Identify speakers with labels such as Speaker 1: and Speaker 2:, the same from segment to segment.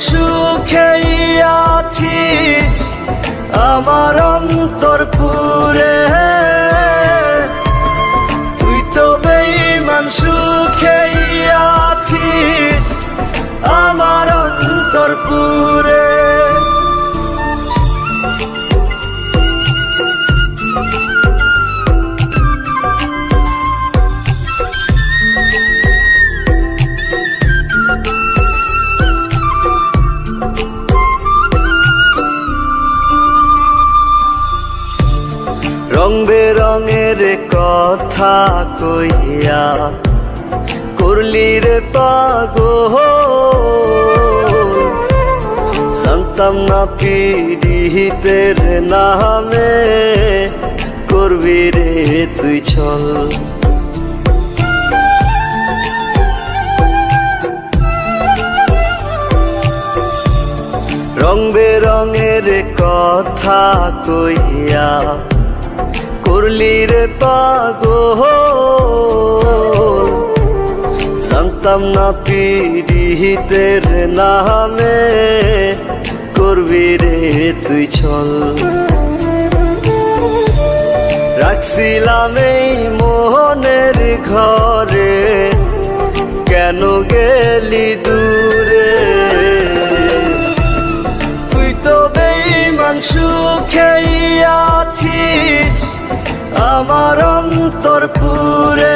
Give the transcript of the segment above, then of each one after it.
Speaker 1: সুখেই আছিস আমার অন্তর পুরে বেরঙের কথা কইয়া করলি রে পাগো সন্তাম না পিড়িতের নামে করবি রে তুই ছল রং বেরঙের কথা কইয়া করলি রে পাগো জানতাম না পিড়িতের নামে করবি রে তুই ছল রাখছিলাম এই মোহনের ঘরে, কেন গেলি দূরে? অন্তর পুরে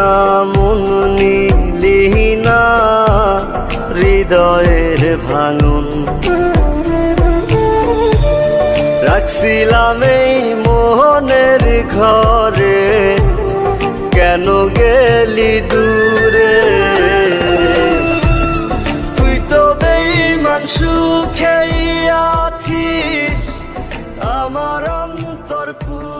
Speaker 1: না মন হৃদয়ের ভাঙন। রাখছিলাম এই মোহনের ঘরে, কেন গেলি দূরে? তুই তো বেইমান সুখেই আছিস, আমার অন্তর পুর